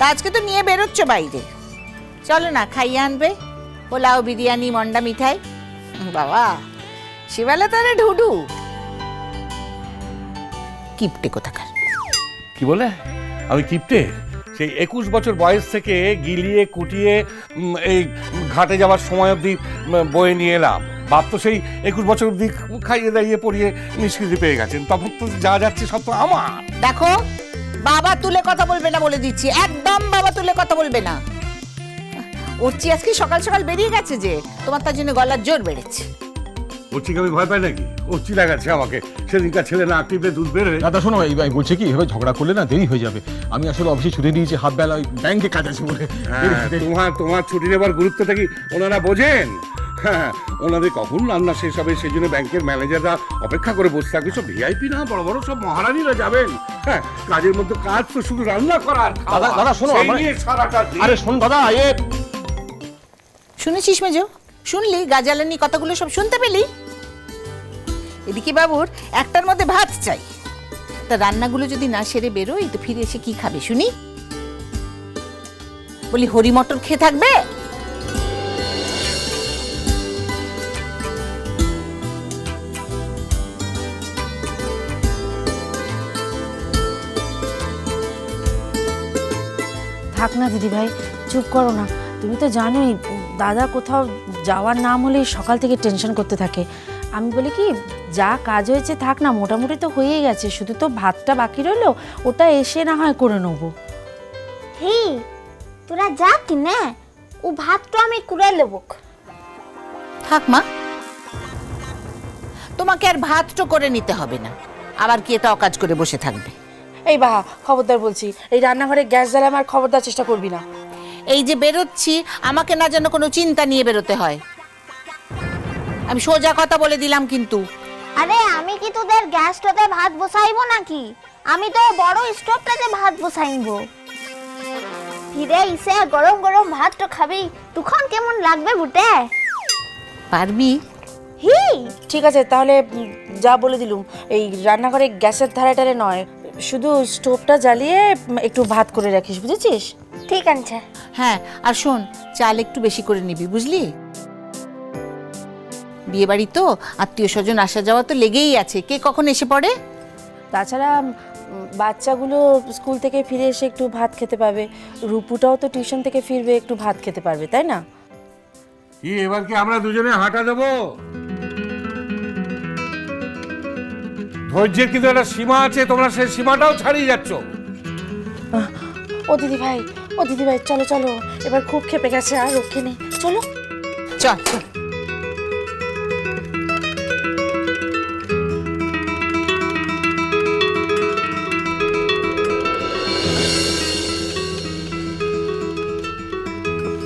তা আজকে তো নিয়ে বেরোচ্ছ বাইরে। চলো না খাইয়ে আনবে। পোলাও বিরিয়ানি মন্ডা মিঠাই। বাবা শিবালা তারা ঢুডু। কিপটে কোথাকার। কি বলে? আমি কিপটে? সেই একুশ বছর বয়স থেকে গিলিয়ে কুটিয়ে উম, এই ঘাটে যাওয়ার সময় অবধি উম, বয়ে নিয়ে এলাম। বাপ তো সেই একুশ বছর অবধি খাইয়ে দাইয়ে পড়িয়ে নিষ্কৃতি পেয়ে গেছেন। তখন তো যা যাচ্ছে সব তো আমার। দেখো বাবা তুলে কথা বলবে না বলে দিচ্ছি। একদম বাবা তুলে কথা বলবে না। উঠছি আজকে সকাল সকাল বেরিয়ে গেছে যে তোমার তার জন্য গলার জোর বেড়েছে। ওর আমি ভয় পাই নাকি? ও চিনা গেছে আমাকে। সেদিনকার ছেলে না টিপে দুধ বেরোয় দাদা শোনো এই ভাই বলছে কি এভাবে ঝগড়া করলে না দেরি হয়ে যাবে। আমি আসলে অফিসে ছুটি নিয়েছি হাফ বেলা ব্যাংকে কাজ আছে বলে। দেরি- হ্যাঁ, দেরি- তোমার তোমার ছুটি নেবার গুরুত্বটা কি ওনারা বোঝেন? হ্যাঁ ওনাদের কখন রান্না শেষ হবে সেই জন্য ব্যাংকের ম্যানেজাররা অপেক্ষা করে বসে থাকবে। সব ভিআইপি না বড় বড় সব মহারানীরা যাবেন। হ্যাঁ কাজের মধ্যে কাজ তো শুধু রান্না করার দাদা, দাদা, শোনো, সারাটা আরে শোন দাদা এ শুনেছিস মেজো? শুনলি? গাজালানি কথাগুলো সব শুনতে পেলি? এদিকে বাবুর একটার মধ্যে ভাত চাই। তা রান্নাগুলো যদি না সেরে বেরোই তো ফিরে এসে কি খাবে শুনি? বলি হরি মটর খেয়ে থাকবে? থাক না দিদি ভাই চুপ করো না। তুমি তো জানোই দাদা কোথাও যাওয়ার নাম হলেই সকাল থেকে টেনশন করতে থাকে। আমি বলি কি যা কাজ হয়েছে থাক না মোটামুটি তো হয়েই গেছে শুধু তো ভাতটা বাকি রইল ওটা এসে না হয় করে নেব। হি তোরা যা কিনে ও ভাতটা আমি কুড়ে নেব। থাক মা। তোমাকে আর ভাতটা করে নিতে হবে না। আবার কি এটা অকাজ করে বসে থাকবে? এই বাহা খবরদার বলছি এই রান্নাঘরে গ্যাস জ্বালা আমার খবরদার চেষ্টা করবি না। এই যে বেরোচ্ছি আমাকে না যেন কোনো চিন্তা নিয়ে বেরোতে হয়। আমি সোজা কথা বলে দিলাম কিন্তু। আরে আমি কি তোদের গ্যাসটাতে ভাত বসাইবো নাকি? আমি তো বড় স্টোভটাতে ভাত বসাইবো। ফিরে ইসে গরম গরম ভাতটা খাবি তুখন কেমন লাগবে বুটে? পারবি? হি! ঠিক আছে তাহলে যা বলে দিলুম এই রান্নাঘরে গ্যাসের ধারে টারে নয় শুধু স্টোভটা জ্বালিয়ে একটু ভাত করে রাখিস বুঝেছিস? ঠিক আছে। হ্যাঁ আর শোন চাল একটু বেশি করে নিবি বুঝলি? বিয়ে বাড়ি তো আত্মীয় স্বজন আসা যাওয়া তো লেগেই আছে। কে কখন এসে পড়ে? তাছাড়া বাচ্চাগুলো স্কুল থেকে ফিরে এসে একটু ভাত খেতে পাবে। রূপুটাও তো টিউশন থেকে ফিরবে একটু ভাত খেতে পারবে তাই না? কি এবার কি আমরা দুজনে হাঁটা দেবো? ধৈর্যের কিন্তু একটা সীমা আছে তোমরা সেই সীমাটাও ছাড়িয়ে যাচ্ছ। ও দিদি ভাই ও দিদি ভাই চলো চলো। এবার খুব খেপে গেছে আর রক্ষে নেই। চলো। চল চল।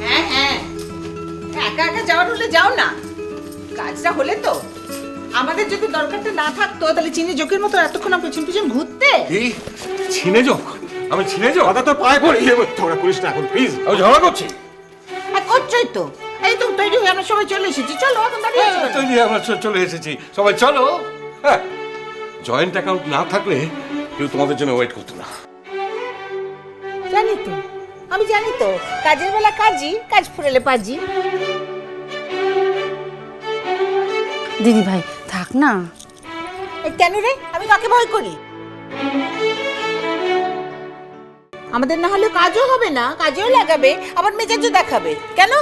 হ্যাঁ হ্যাঁ। একা একা যাওয়ার হলে যাও না। কাজটা হলে তো। আমাদের যদি দরকারটা না থাকতো তাহলে চিনি জোকের মতো এতক্ষণ আমার পিছন পিছন ঘুরতে। এই ছিনে যোগ আমি ছিনে যোগ দাদা তোর পায়ে পড়ি তোরা করিস না এখন প্লিজ আমি ঝগড়া করছি। হ্যাঁ করছোই তো। এই তো তৈরি হয়ে আমরা সবাই চলে এসেছি। চলো এখন দাঁড়িয়ে আছো। তৈরি আমরা চলে এসেছি। সবাই চলো। হ্যাঁ জয়েন্ট অ্যাকাউন্ট না থাকলে কেউ তোমাদের জন্য ওয়েট করতো না। জানি তো আমি জানি তো কাজের বেলা কাজই কাজ ফুরেলে পাজি। দিদি ভাই থাক না। এই কেন রে? আমি কাকে ভয় করি? আমাদের না হলে কাজও হবে না কাজেও লাগাবে আবার মেজাজও দেখাবে। কেন?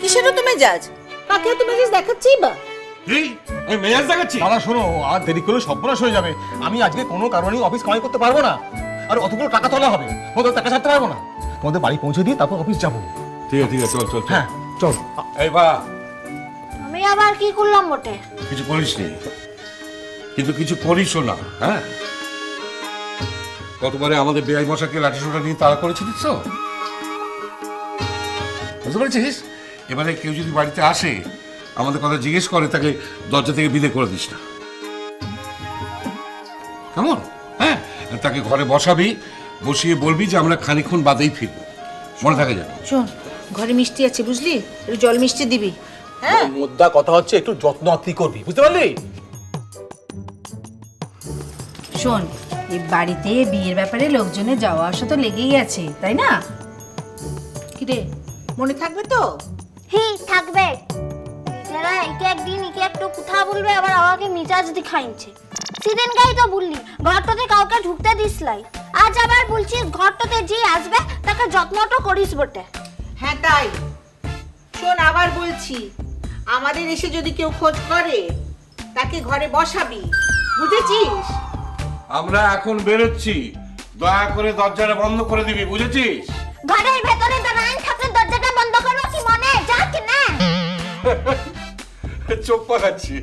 কিসেরও তো মেজাজ? কাকেও তো মেজাজ দেখাচ্ছেই বা? এই আমি মেজাজ দেখাচ্ছি। দাদা শোনো আর দেরি করলে সর্বনাশ হয়ে যাবে। আমি আজকে কোনো কারণেই অফিস কামাই করতে পারব না। আর অতগুলো টাকা তোলা হবে ওদের টাকা ছাড়তে পারব না। তোমাদের বাড়ি পৌঁছে দিয়ে তারপর অফিস যাব। ঠিক আছে ঠিক আছে চল চল চল। হ্যাঁ চল। এই বা। আমি আবার কি করলাম বটে? কিছু করিস নি কিন্তু কিছু করিসও না হ্যাঁ? কতবারে আমাদের বেআই মশাকে লাঠি সোটা নিয়ে তাড়া করেছিলিস তো? বুঝতে পেরেছিস? এবারে কেউ যদি বাড়িতে আসে আমাদের কথা জিজ্ঞেস করে তাকে দরজা থেকে বিদে করে দিস না। কেমন? হ্যাঁ? তাকে ঘরে বসাবি বসিয়ে বলবি যে আমরা খানিক্ষণ বাদেই ফিরবো। মনে থাকে যেন। শোন ঘরে মিষ্টি আছে বুঝলি? জল মিষ্টি দিবি। হ্যাঁ। মুদ্রা কথা হচ্ছে একটু যত্ন আত্মি করবি বুঝতে পারলি? শোন এই বাড়িতে বিয়ের ব্যাপারে লোকজনের যাওয়া আসা তো লেগেই আছে তাই না? কিরে মনে থাকবে তো? হি থাকবে। যারা একে একদিন একে একটু কথা বলবে আবার আমাকে মিজাজ দেখাইছে। সেদিনকাই তো বললি ঘরটাতে কাউকে ঢুকতে দিসলাই আজ আবার বলছিস ঘরটাতে যে আসবে তাকে যত্নটা করিস বটে। হ্যাঁ তাই। শোন আবার বলছি আমাদের এসে যদি কেউ খোঁজ করে তাকে ঘরে বসাবি। বুঝেছিস? আমরা এখন বেরোচ্ছি। দয়া করে দরজাটা বন্ধ করে দিবি বুঝেছিস? ঘরের ভেতরে তো রাইন থাকলে দরজাটা বন্ধ করব কি মনে? যা কি না? চোখ পাকাচ্ছি।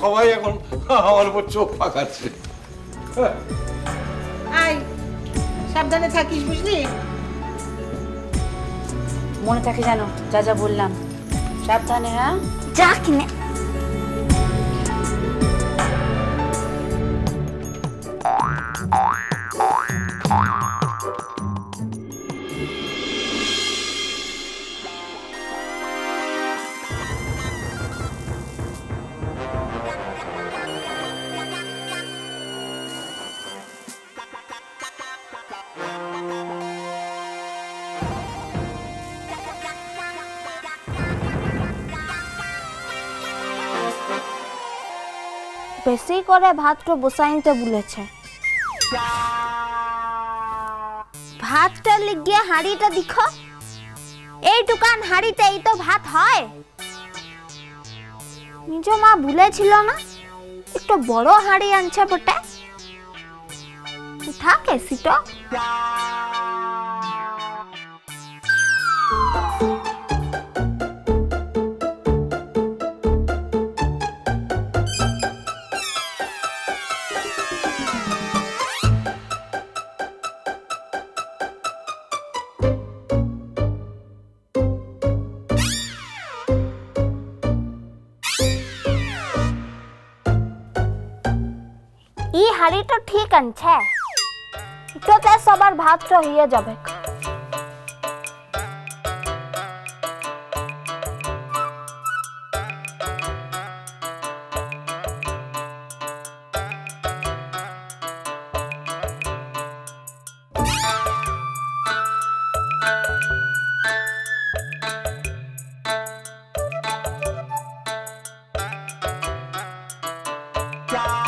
সবাই এখন আমার উপর চোখ পাকাচ্ছে। আয় সাবধানে থাকিস বুঝলি? মনে থাকে জানো যা যা বললাম। সাবধানে হ্যাঁ যা কি বেশি করে ভাতটা বসাইতে বলেছে। ভাতটা লিগিয়ে হাঁড়িটা দেখো। এই দোকান হাঁড়িতে এই তো ভাত হয়। নিজ মা ভুলেছিল না? একটু বড় হাঁড়ি আনছে বটে। উঠা কেসিটা বাড়িটা ঠিক আনছে ইটোতে সবার ভাত রহিয়ে যাবে Yeah.